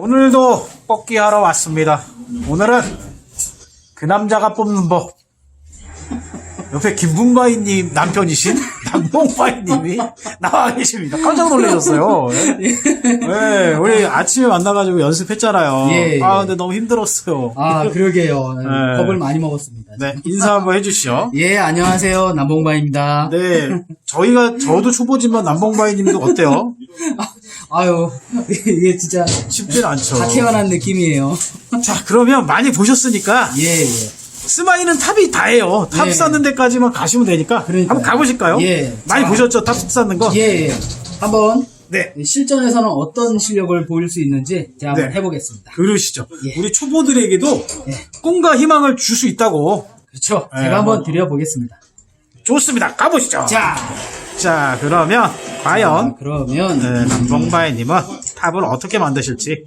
오늘도 뽑기 하러 왔습니다. 오늘은 그 남자가 뽑는 법. 옆에 김bun바이님 남편이신 남봉바이님이 나와 계십니다. 깜짝 놀라셨어요. 네, 우리 아침에 만나가지고 연습했잖아요. 예, 예. 아, 근데 너무 힘들었어요. 아, 그러게요. 네. 겁을 많이 먹었습니다. 네, 인사 한번 해주시죠. 예, 안녕하세요. 남봉바입니다. 네, 저희가, 저도 초보지만 남봉바이님도 어때요? 아유, 이게 진짜 쉽진 않죠. 다 태어난 느낌이에요. 자, 그러면 많이 보셨으니까 예, 예. 스마이는 탑이 다예요. 탑 예. 쌓는 데까지만 가시면 되니까 그러니까요. 한번 가보실까요? 예. 많이 자. 보셨죠? 탑 쌓는 거? 예, 예. 한번 네. 실전에서는 어떤 실력을 보일 수 있는지 제가 한번 네. 해보겠습니다. 그러시죠. 예. 우리 초보들에게도 꿈과 희망을 줄 수 있다고. 그렇죠. 예, 제가 한번 한번. 드려보겠습니다. 좋습니다. 가보시죠. 자, 자, 그러면 과연 아, 그러면 네, 남봉바이님은 탑을 어떻게 만드실지.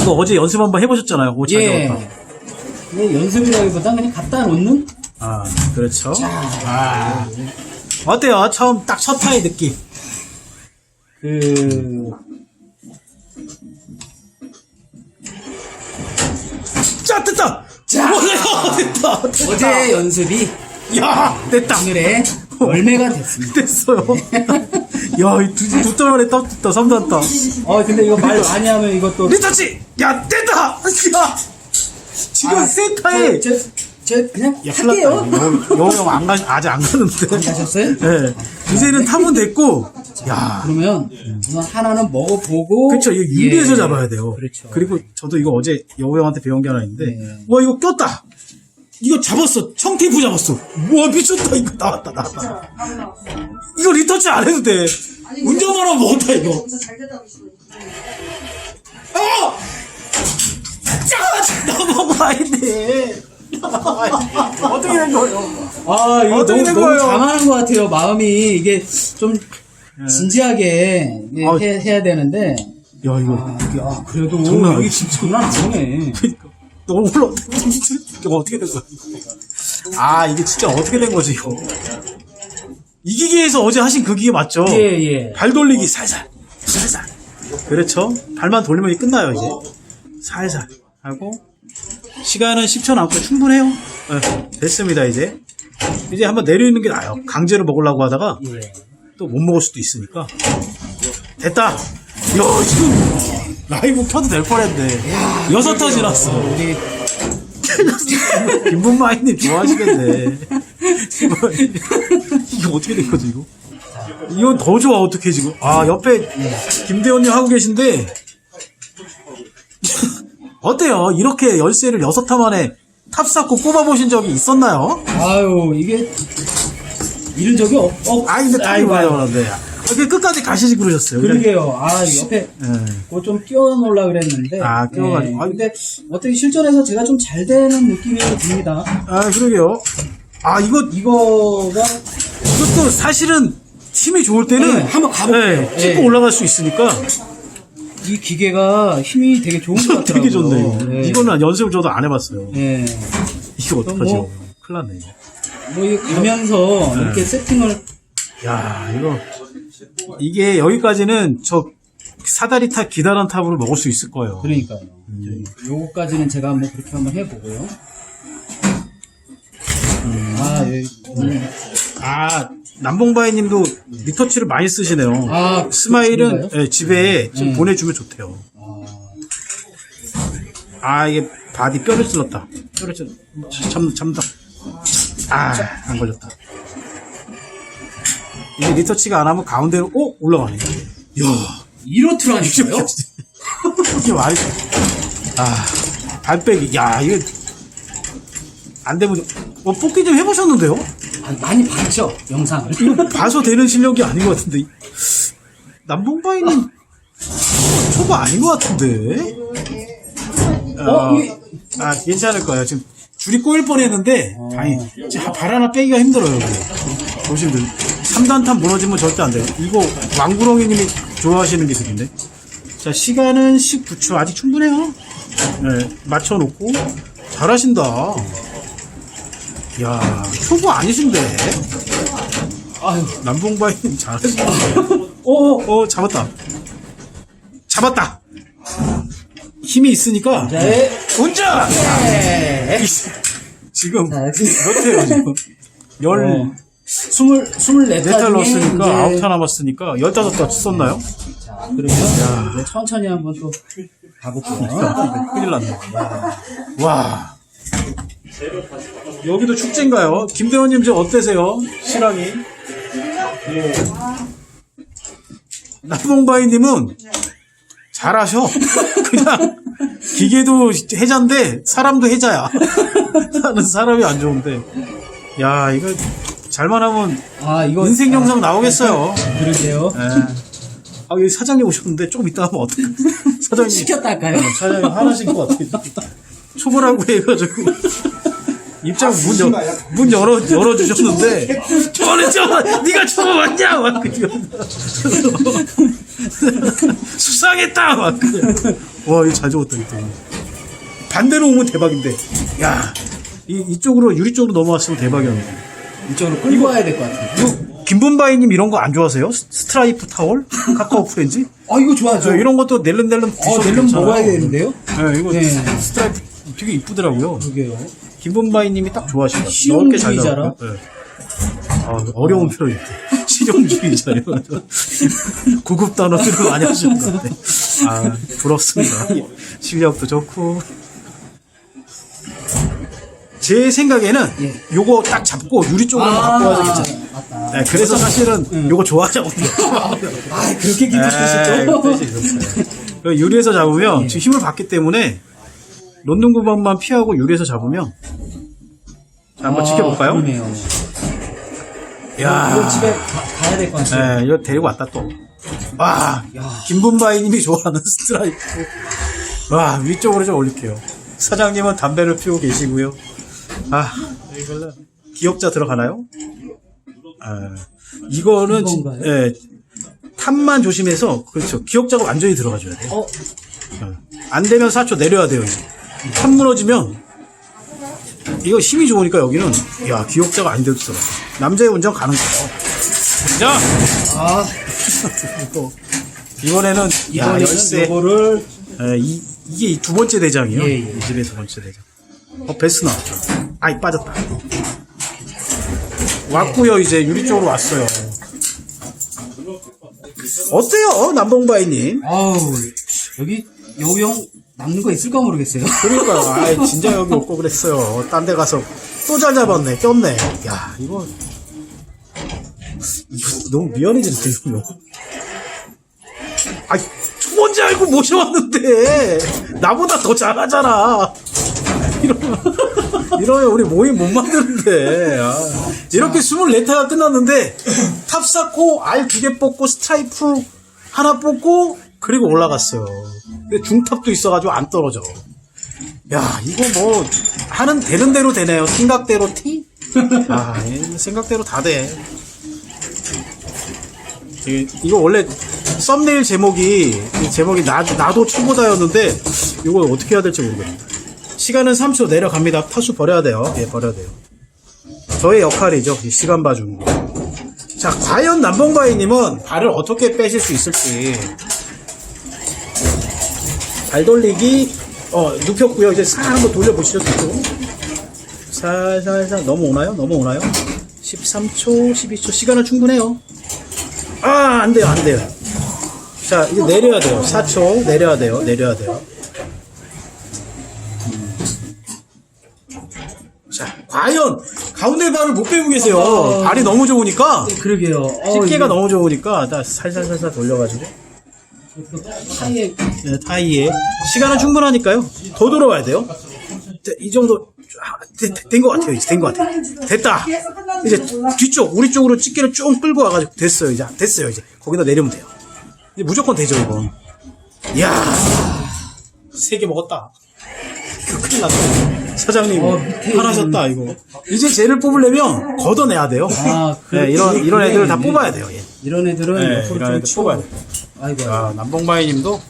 이거 어제 연습 한번 해보셨잖아요. 오, 잘 예. 잡았다. 이게 연습이라기보다 그냥 갖다 놓는 아, 그렇죠. 아. 어때요? 처음 딱 첫 타의 느낌. 그 자, 됐다! 자. 와, 됐다! 됐다! 어제 연습이 야, 됐다! 오늘의 열매가 됐습니다. 됐어요. 야, 이 두, 두 달만에 딱 됐다, 3단 따. 어 근데 이거 말 많이 하면 이것도 리터치! 야, 됐다! 야! 지금 아, 센터에. 제, 제, 제 그냥 야, 큰일 할게요. 형 안 가, 아직 안 가는데. 가셨어요? 네. 이제는 탑은 됐고, 야. 그러면 우선 하나는 먹어보고 그쵸, 이거 유리에서 예. 잡아야 돼요. 그렇죠. 그리고 저도 이거 어제 여우 형한테 배운 게 하나 있는데, 네. 와, 이거 꼈다! 이거 잡았어. 청테이프 잡았어. 와, 미쳤다. 이거 나왔다, 나왔다. 이거 리터치 안 해도 돼. 운전만 하면 먹었다, 이거. 아! 짜! 넘어가야돼. 어떻게 된 거예요? 아 이거 어떻게 너무, 된 너무 거예요? 잘하는 것 같아요. 마음이 이게 좀 진지하게 이게 아. 해, 해야 되는데 야, 이거. 아, 아, 그래도 장난. 이게 진짜 장난 아니네. 너무 올라. 이거 어떻게 된 거야? 아, 이게 진짜 어떻게 된 거지, 이거. 이 기계에서 어제 하신 그 기계 맞죠? 예 예. 발 돌리기 살살, 살살. 그렇죠. 발만 돌리면 끝나요, 이제. 살살. 하고, 시간은 10초 남고 충분해요. 네, 됐습니다, 이제. 이제 한번 내리는 게 나아요. 강제로 먹으려고 하다가 예. 또못 먹을 수도 있으니까. 됐다. 야, 지금 라이브 켜도 될 뻔했네. 여섯 타 지났어. 우리 김분마이님 좋아하시겠네. 이거 어떻게 된 거지, 이거? 이건 더 좋아, 어떻게 지금. 아, 옆에 김대원님 하고 계신데, 어때요? 이렇게 열쇠를 여섯 타 만에 탑 쌓고 뽑아보신 적이 있었나요? 아유 이게 이런 적이 없. 없 아, 근데 탑이 아이고, 와요. 그런데. 어떻게 끝까지 가시지 그러셨어요? 그러게요. 아 옆에 예. 그거 좀 끼워놓으려 그랬는데. 아, 끼워가지고. 예. 아, 근데 어떻게 실전에서 제가 좀 잘 되는 느낌이 듭니다. 아, 그러게요. 아, 이거, 이거가 이것도 사실은 힘이 좋을 때는 네, 한번 가볼게요. 네, 찍고 네. 올라갈 수 있으니까 이 기계가 힘이 되게 좋은 것 같더라고요. 되게 좋네. 예. 이거는 연습을 저도 안 해봤어요. 예. 이거 어떡하죠? 뭐- 큰일 났네. 이거. 뭐이 가면서 네. 이렇게 세팅을 야, 이거 이게 여기까지는 저 사다리 탑, 기다란 탑으로 먹을 수 있을 거예요. 그러니까요. 음. 요거까지는 제가 한번 그렇게 한번 해보고요. 아, 예. 음. 아, 남봉바이 님도 리터치를 많이 쓰시네요. 아, 스마일은? 예, 집에 좀 음. 보내주면 좋대요. 아, 아, 이게 바디 뼈를 찔렀다. 뼈를 찔, 참, 참다. 아, 안 걸렸다. 이게 리터치가 안 하면 가운데로, 오! 올라가네. 이야. 이렇더라니까요? 이게 말이 돼. 아, 발빼기. 야, 이거. 안 되면, 뭐, 뽑기 좀 해보셨는데요? 아, 많이 봤죠, 영상을. 이거 봐서 되는 실력이 아닌 것 같은데. 남봉바이는 초보 아닌 것 같은데? 어, 이게, 아, 괜찮을 거예요. 지금 줄이 꼬일 뻔 했는데, 다행히. 지금 발 하나 빼기가 힘들어요. 보시면 3단탄 무너지면 절대 안 돼요. 이거 왕구렁이님이 좋아하시는 기술인데. 자, 시간은 19초. 아직 충분해요. 네, 맞춰놓고. 잘하신다. 야 초보 아니신데? 아유, 남봉바이님 잘하시는데. 오, 오, 잡았다. 잡았다. 힘이 있으니까 네. 운전! 네. 지금 자, 몇 회요 지금? 열 어. 스물 스물네 네탈 달 넣었으니까 아홉 타 남았으니까 열다섯 타 썼나요? 자, 그러면 이제 천천히 한번 또 가볼게요. 큰일 났네. 와. 여기도 축제인가요? 김대원님 저 어때세요? 실황이? 예. 남봉바이님은 잘하셔. 그냥 기계도 해자인데 사람도 해자야. 나는 사람이 안 좋은데. 야 이거 잘만 하면 아 이거 인생 영상 나오겠어요. 그러게요. 예. 아 여기 사장님 오셨는데 조금 이따 하면 어떡해. 사장님. 시켰다 할까요? 사장님 화나실 것 같아요. 초보라고 해가지고 입장 문, 열, 문 열어 열어 주셨는데 저는 저 네가 초보 맞냐 막 그러면 수상했다 막 그냥 와 이거 잘 적었다 이때 반대로 오면 대박인데 야 이, 이쪽으로 유리 쪽으로 넘어왔으면 대박이었는데 이쪽으로 끌고 와야 될 것 같아요. 이거 김분바이님 이런 거 안 좋아하세요? 스- 스트라이프 타월 카카오 프렌즈 아 이거 좋아죠. 저 이런 것도 낼름낼름 어 낼름 먹어야 되는데요? 네, 이거 네. 스트라이프 되게 이쁘더라고요. 그러게요. 김본바이님이 딱 좋아하시는 것 같아요. 넓게 잘 실용주의자라? 나오고요. 네. 아, 어려운 표현이 실용주의자요. 고급 단어들을 많이 하시는 것 같아요. 아, 부럽습니다. 실력도 좋고. 제 생각에는 예. 요거 딱 잡고 유리 쪽으로 갖고 와서 괜찮아요. 맞다. 네, 그래서 사실은 요거 좋아하자고. 아 그렇게 있었어요. 그 유리에서 잡으면 지금 힘을 받기 때문에 런던 구방만 피하고 유리에서 잡으면 자, 한번 지켜볼까요? 아, 그러네요. 야, 이거 집에 가, 가야 될 것 같아요. 네, 이거 데리고 왔다 또. 와, 야. 김분바이님이 좋아하는 스트라이프. 와, 위쪽으로 좀 올릴게요. 사장님은 담배를 피우고 계시고요. 아, 이걸로 기억자 들어가나요? 아, 이거는 진-? 예, 탑만 조심해서 그렇죠. 기억자가 완전히 들어가줘야 돼요. 어 어. 안 되면 4초 내려야 돼요, 이제. 탑 무너지면, 이거 힘이 좋으니까 여기는, 야, 기억자가 안 돼도 들어. 남자의 운전 가는 거예요. 자! 아, 또, 이번에는, 야, 열쇠. 요거를 에, 이, 이게 이두 번째 대장이에요. 예, 예. 이 집의 두 번째 대장. 어, 베스 나왔죠. 아이, 빠졌다. 왔고요 이제 유리 쪽으로 왔어요. 어때요, 남봉바이님? 아우 여기 여우형 남는 거 있을까 모르겠어요. 그러니까요. 아 진짜 여기 올거 그랬어요. 딴 데 가서 또 잘 잡았네. 꼈네. 야, 이거. 이거 너무 미안해지는데, 이거. 아이, 초보인지 알고 모셔왔는데. 나보다 더 잘하잖아. 이러면, 이러면 우리 모임 못 만드는데. 아, 이렇게 24타가 끝났는데, 탑 쌓고, 알 두 개 뽑고, 스트라이프 하나 뽑고, 그리고 올라갔어요. 근데 중탑도 있어가지고 안 떨어져. 야, 이거 뭐, 하는, 되는 대로 되네요. 생각대로 티? 아, 예, 생각대로 다 돼. 이- 이거 원래 썸네일 제목이, 이 제목이 나, 나도 초보다였는데, 이거 어떻게 해야 될지 모르겠네. 시간은 3초 내려갑니다. 타수 버려야 돼요. 예, 버려야 돼요. 저의 역할이죠. 이 시간 봐주는 거. 자, 과연 남봉바이님은 발을 어떻게 빼실 수 있을지. 발 돌리기 어 눕혔고요 이제 싹 한번 돌려보시죠 뒤쪽 살살살 넘어오나요? 넘어오나요? 13초 12초 시간은 충분해요 아 안 돼요 안 돼요 자 이제 내려야 돼요 4초 내려야 돼요 내려야 돼요 과연 가운데 발을 못 빼고 계세요 어. 발이 너무 좋으니까 네, 그러게요. 어, 집게가 이거 너무 좋으니까 나 살살살살 돌려가지고 사이에 네, 타이에 시간은 충분하니까요. 더 들어와야 돼요. 자, 이 정도 된 것 같아요. 이제 된 것 같아요. 됐다. 이제 뒤쪽 우리 쪽으로 집게를 쭉 끌고 와가지고 됐어요. 이제 됐어요. 이제 거기다 내리면 돼요. 이제 무조건 되죠 이건. 이야 세 개 먹었다. 이거 큰일 났다. 사장님 어, 밑에 화나셨다 이거. 이제 쟤를 뽑으려면 걷어내야 돼요. 아, 네, 이런 이런 애들을 다 그래. 뽑아야 돼요. 예. 이런 애들은 네, 옆으로 이런 좀 애들 치워. 뽑아야 돼. 아이고. 자, 남봉바이님도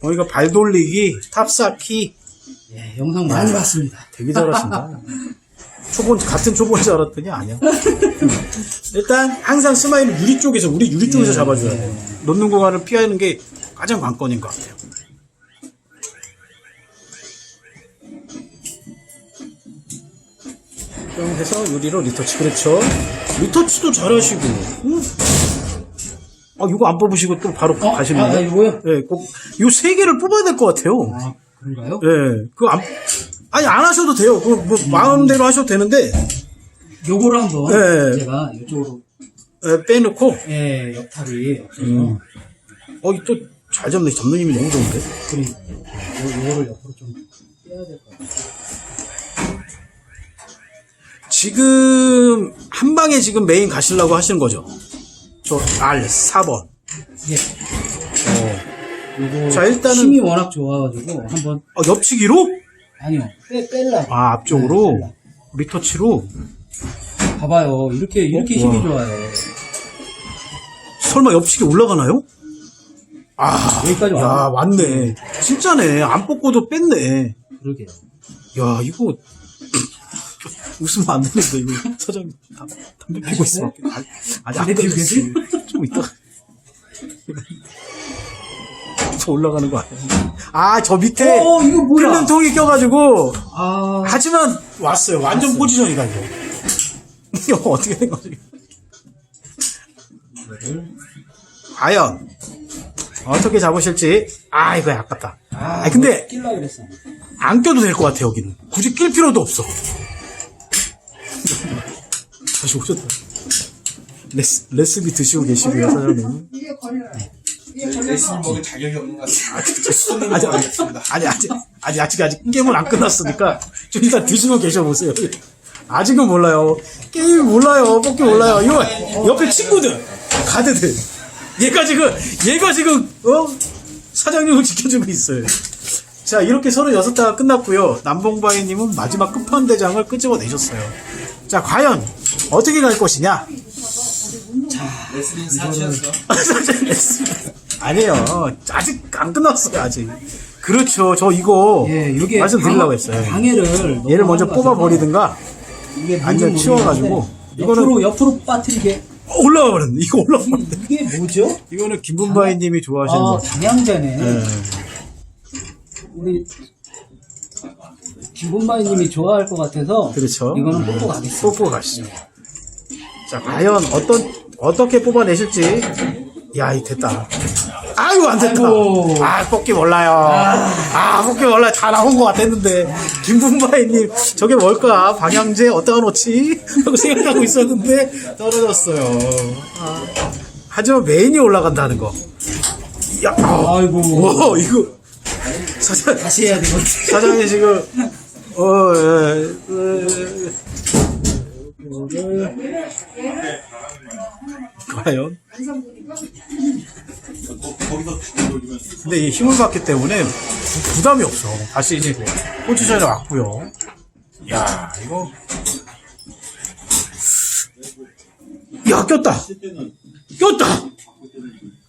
보니까 발 돌리기, 탑쌓기 예, 영상 많이 봤습니다. 되게 잘하신다. 초보 같은 초보인 줄 알았더니 아니야. 일단 항상 스마일은 유리 쪽에서 우리 유리 쪽에서 잡아줘야 돼요. 놓는 공간을 피하는 게 가장 관건인 것 같아요. 해서 유리로 리터치 그렇죠 리터치도 잘하시고 응? 아 이거 안 뽑으시고 또 바로 어? 가시네요 아, 아, 이거요? 예, 꼭요세 개를 뽑아야 될 것 같아요 아, 그런가요? 예, 그거 안, 아니 안 하셔도 돼요 그 뭐 마음대로 하셔도 되는데 요거를 한번 네. 제가 이쪽으로 예, 빼놓고 예, 역할이 없어서 음. 어또 잘 잡네 잡는 힘이 너무 좋은데 그리 요, 요거를 옆으로 좀 빼야 될 것 같아요. 지금 한 방에 지금 메인 가시려고 하시는 거죠 저 R 4번 예. 요거 자, 일단은- 힘이 워낙 좋아가지고 한번 어, 옆치기로 아니요 빼 뺄라. 아 앞쪽으로 네, 리터치로 봐봐요 이렇게 이렇게 어, 힘이 와. 좋아요. 설마 옆치기 올라가나요? 아, 여기까지 야, 와. 왔네. 진짜네. 안 뽑고도 뺐네. 그러게요. 야, 이거, 웃으면 안 되는데, 이거. 사장님, 담- 담배 피고 있어. 아직, 아직 안 담배 피우고 끝났어요. 좀 이따가. 저 올라가는 거 아니야? 아, 저 밑에. 어, 이거 뭐야? 필름 통이 껴가지고. 아 하지만, 왔어요. 완전. 포지션이다, 이거. 이거 어떻게 된 거지? 과연, 어떻게 잡으실지. 아, 이거 아깝다. 아, 근데, 낄라 그랬어. 안 껴도 될 것 같아 여기는 굳이 낄 필요도 없어 다시 오셨다. 레스, 레시피 드시고 계시고요 사장님. 레슨 먹을 자격이 없는 것 같습니다. 아직 아직 아직 아직 아직 아직 게임은 안 끝났으니까 좀 일단 드시고 계셔보세요. 아직은 몰라요. 게임 몰라요. 뽑기 몰라요. 이거 옆에 친구들 가드들. 얘가 지금 얘가 지금 어? 사장님을 지켜주고 있어요. 자 이렇게 36타가 끝났고요. 남봉바이님은 마지막 끝판대장을 끄집어내셨어요 자 과연 어떻게 갈 것이냐? 레슬링 사치였어. 아니에요. 아직 안 끝났어요 아직. 그렇죠. 저 이거 예, 말씀드리려고 방- 했어요. 방해를 얘를 먼저 뽑아버리든가 이게 완전 치워가지고 이거는- 옆으로 옆으로 빠뜨리게. 어, 올라와 버렸네. 이거 올라와 버렸네. 이게 뭐죠? 이거는 김분바이님이 좋아하시는 아 거. 방향제네. 예. 우리 김본마이님이 좋아할 것 같아서 그렇죠. 이거는 뽑고 가겠습니다. 뽑고 가시죠. 자 과연 어떤 어떻게 뽑아내실지. 야 이 됐다. 아유 안 됐다. 아이고. 아 뽑기 몰라요. 아 뽑기 몰라요 다 나온 것 같았는데. 김분바이님 저게 뭘까? 방향제 어디다 놓지? 하고 생각하고 있었는데 떨어졌어요. 아, 하지만 메인이 올라간다는 거. 야, 아, 아이고. 오, 이거. 사장 다시 해야 되거든. 사장님 지금 어 과연? 근데 이 힘을 받기 때문에 부- 부담이 없어. 다시 이제 포지션에 왔고요. 야 이거. 야 꼈다. 꼈다!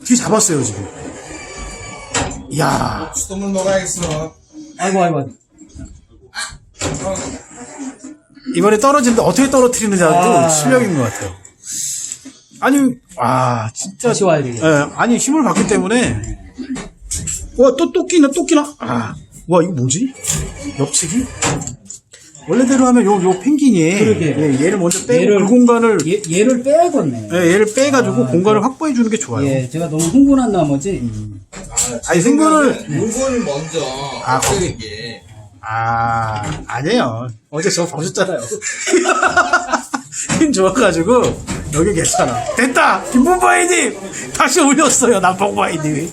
뒤 잡았어요 지금. 야. 수돗물 먹어야겠어. 아이고 아이고. 이 번에 떨어지는데 어떻게 떨어뜨리느냐도 아. 실력인 것 같아요. 아니, 아, 진짜. 다시 와야 되겠네. 예, 아니, 힘을 받기 때문에. 와, 또, 또 끼나, 또 끼나? 아, 와, 이거 뭐지? 옆치기? 원래대로 하면 요, 요 펭귄이. 그러게. 예, 얘를 먼저 빼고 얘를- 그 공간을. 얘, 얘를 빼야겠네. 예, 얘를 빼가지고 아, 공간을 확보해 주는 게 좋아요. 예, 제가 너무 흥분한 나머지 아니, 생각을. 요걸 먼저 아, 없애는 게. 아, 아니에요. 어제 저거 보셨잖아요. 힘 좋아가지고, 여기 괜찮아. 됐다! 김본바이님! 다시 올렸어요, 남봉바이님이.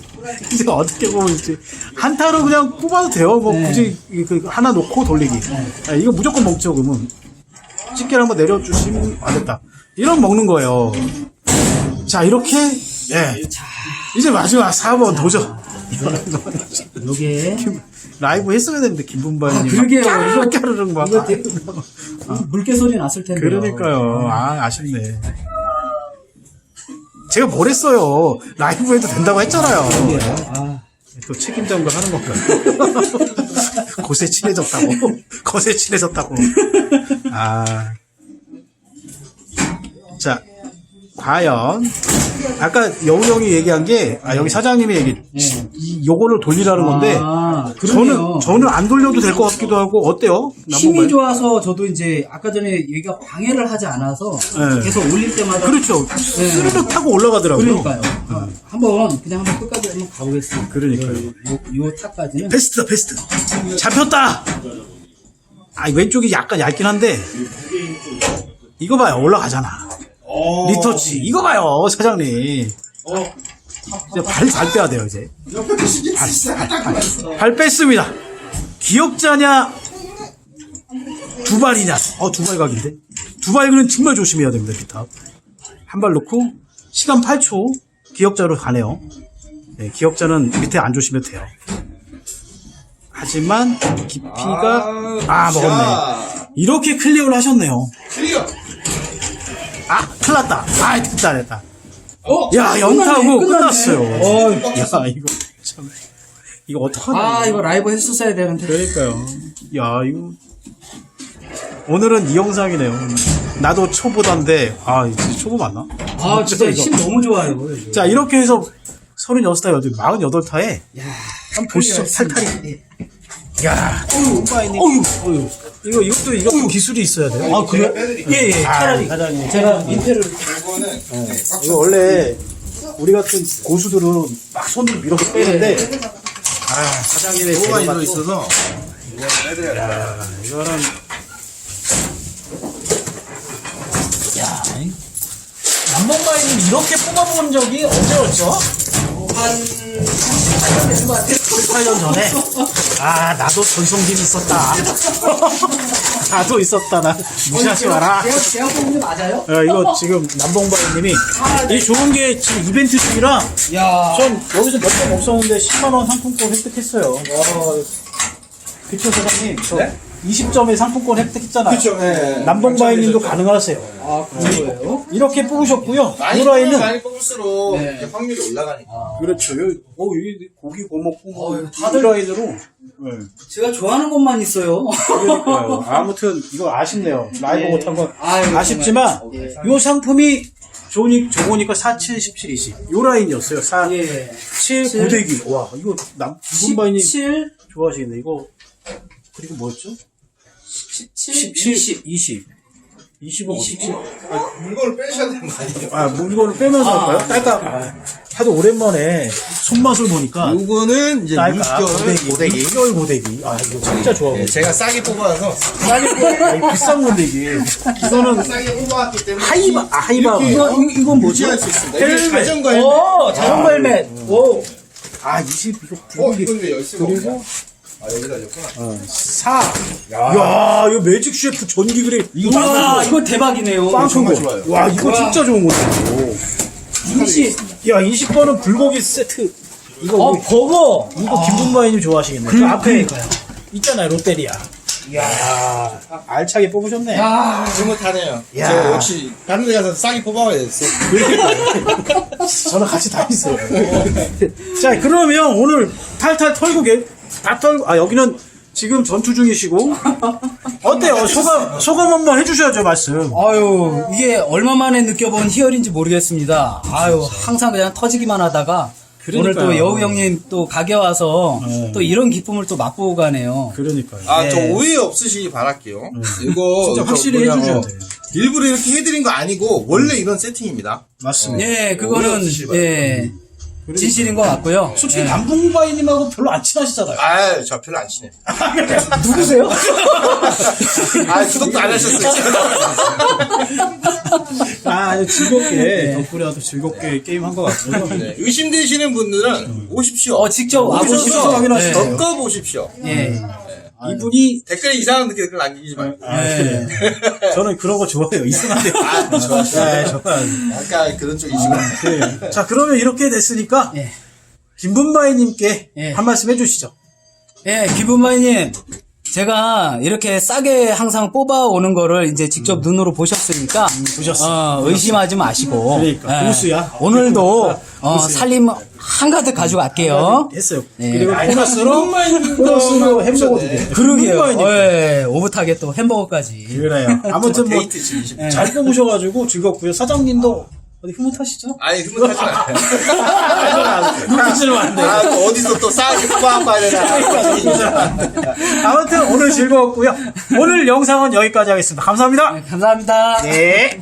이제 어떻게 뽑을지. 한타로 그냥 뽑아도 돼요. 뭐, 네. 굳이, 이- 그, 하나 놓고 돌리기. 예, 이거 무조건 먹죠, 그러면. 집게를 한번 내려주시면, 안 됐다. 이런 먹는 거예요. 자, 이렇게, 예. 이제 마지막 4번 도전. 요게 라이브 했어야 되는데, 김본바이님. 아, 그러게요. 이거- 까르륵 막. 이거 되- 물개 소리 났을 텐데. 그러니까요. 아, 아쉽네. 제가 뭘 했어요. 라이브 해도 된다고 했잖아요. 아, 또 책임자가 하는 건가요? 고세 친해졌다고. 거세 친해졌다고. 아. 자, 과연 아까 여우 형이 얘기한 게 아 여기 사장님이 얘기 이 요거를 돌리라는 건데 아, 저는 그러네요. 저는 안 돌려도 될 것 같기도 하고 어때요? 힘이 남봉발? 좋아서 저도 이제 아까 전에 얘기가 방해를 하지 않아서 네. 계속 올릴 때마다 그렇죠. 스르륵 타고 올라가더라고요. 그러니까요. 어, 한번 그냥 한번 끝까지 한번 가보겠습니다. 그러니까요. 요, 요 탑까지는 베스트다 베스트. 잡혔다. 아 왼쪽이 약간 얇긴 한데 이거 봐요 올라가잖아. 리터치 이거 봐요 사장님. 이제 발, 발 빼야 돼요 이제. 발 뺐습니다. 기억자냐 두 발이냐? 어 두발 각인데 두 발은 정말 조심해야 됩니다 기타. 한발 놓고 시간 8초 기억자로 가네요. 네, 기억자는 밑에 안 조심해도 돼요. 하지만 깊이가 아, 먹었네. 이렇게 클리어를 하셨네요. 아 큰일 났다. 아 됐다 됐다. 어? 야 연타고 끝났네. 끝났어요. 어, 야 이거 참 이거 어떡하냐. 아 이거 라이브 했었어야 되는데. 그러니까요. 야 이거 오늘은 이 영상이네요. 나도 초보단데 아 이제 초보 맞나? 아 진짜 이거. 힘 너무 좋아요. 이거. 자 이렇게 해서 36타 여덟 48타에 야, 한번 보시죠 살탈이. 예. 야, 어휴, 어휴, 어휴. 이거 이것도 이것도 기술이 있어야 돼요. 아 그래요? 예, 예. 차라리 사장님. 제가 밑에를 이거는 네, 꽉 이거 원래 우리 같은 고수들은 막 손으로 밀어서 빼는데 아 사장님의 뭐가 이거 또- 있어서 이거 빼드려야 돼. 야, 이거는 야 남봉마이님 이렇게 뽑아본 적이 언제였죠? 한 8년 된것 같아요. 8년 전에? 아 나도 전성기 있었다. 나도 있었다 나. 무시하지 마라. 제가 제가 게 맞아요? 야, 이거 지금 남봉바이님이 이 좋은 게 지금 이벤트 중이라 야, 전 여기서 몇 점 없었는데 10만 원 상품권 획득했어요. 와, 그쵸 사장님 저 20점의 상품권 획득했잖아요. 그쵸, 예. 남봉바이님도 가능하세요 아 그거예요? 이렇게 뽑으셨고요 많이 후라이는 뽑으면 많이 뽑을수록 네. 이제 확률이 올라가니까. 그렇죠 여기, 어, 여기 고기 고먹 어, 고 다들- 후라이드로 네. 제가 좋아하는 것만 있어요. 그러니까요. 아무튼 이거 아쉽네요. 라이브 예. 못한 건 아유, 아쉽지만 정말. 요 상품이 좋으니 좋으니까 4, 7, 17, 20. 요 라인이었어요. 4, 예. 7, 칠. 고데기. 와 이거 남 이분바이님 17, 좋아하시겠네. 이거 그리고 뭐였죠? 17, 17, 20. 20. 20은 27. 물건을 빼셔야 되는 거 아니에요? 아 물건을 빼면서 아. 할까요? 딸까? 아, 하도 오랜만에 손맛을 보니까 요거는 이제 딸까? 물결 고데기. 물결 고데기. 아 이거 진짜 좋아. 예, 제가 싸게 뽑아서 아, 이거 비싼 고데기. 이거는 싸게 뽑아왔기 때문에 하이바, 아, 하이바. 이거, 이- 이건 뭐지? 유지할 수 있습니다. 이게 헬멧. 자전거 헬멧. 오, 자전거 헬멧. 오. 아, 20, 이거 어. 이건 왜 열쇠가 그리고? 아, 여기다 줬구나. 4. 야, 이거 매직 셰프 전기 그래. 이거 와, 이거 대박이네요. 빵 정말 큰 거. 좋아요. 와, 이거 와. 진짜 좋은 거다. 20. 야, 20번은 불고기 세트. 이거, 어, 우리- 버거. 이거 김분바이님 좋아하시겠네. 그- 그 앞에. 있잖아요, 롯데리아. 야 알차게 뽑으셨네. 야, 흐뭇하네요. 야. 제가 역시 다른 데 가서 싸게 뽑아와야 됐어. 저는 같이 다녔어요. 자, 그러면 오늘 탈탈 털고 계, 다 털고, 아, 여기는 지금 전투 중이시고. 어때요? 소감, 소감 한번 해주셔야죠, 말씀. 아유, 이게 얼마 만에 느껴본 희열인지 모르겠습니다. 아유, 항상 그냥 터지기만 하다가 오늘 또 그러니까요. 여우 형님 또 가게 와서 네. 또 이런 기쁨을 또 맛보고 가네요. 그러니까요. 아, 저 네. 오해 없으시기 바랄게요. 이거 진짜 저 확실히 뭐냐, 해주셔야 어, 돼요. 일부러 이렇게 해드린 거 아니고 원래 이런 세팅입니다. 맞습니다. 예, 그거는 오해없으시기 예 진실인 것 같고요. 솔직히 예. 남궁바이님하고 별로 안 친하시잖아요. 아, 저 별로 안 친해요. 누구세요? 아, 구독도 안 하셨어요. 아, 즐겁게, 덕분에라도 즐겁게 게임 한 것 같고요. 네, 의심되시는 분들은 오십시오. 어, 직접 오셔서 와보시죠. 확인하시죠. 예. 적어 보십시오. 예. 이분이, 댓글에 이상한 댓글 남기지 말고. 예. 저는 그런 거 좋아해요. 이상한데. 아, 좋았어요. 네, 좋아요. 약간 그런 쪽이시구나. 네. 자, 그러면 이렇게 됐으니까, 예. 김분바이님께 예. 한 말씀 해주시죠. 예, 기분마이님. 제가 이렇게 싸게 항상 뽑아오는 거를 이제 직접 눈으로 보셨으니까 보셨어요. 어, 의심하지 마시고 그러니까, 예, 고수야. 오늘도 어. 살림 한가득 가져갈게요. 했어요. 네. 그리고 보너스로, 보너스로 햄버거 두. 개. 그러게요. 예, 오붓하게 또 햄버거까지. 그래요. 아무튼 뭐, 데이트 즐기십니다. 잘 뽑으셔가지고 즐겁고요. 사장님도 어디 흐뭇하시죠? 아니 흐뭇하지 마. 눈빛으로 안 돼. 아, 또 어디서 또 싸게 뽑아봐야 되나. 아무튼 오늘 즐거웠고요. 오늘 영상은 여기까지 하겠습니다. 감사합니다. 감사합니다. 네.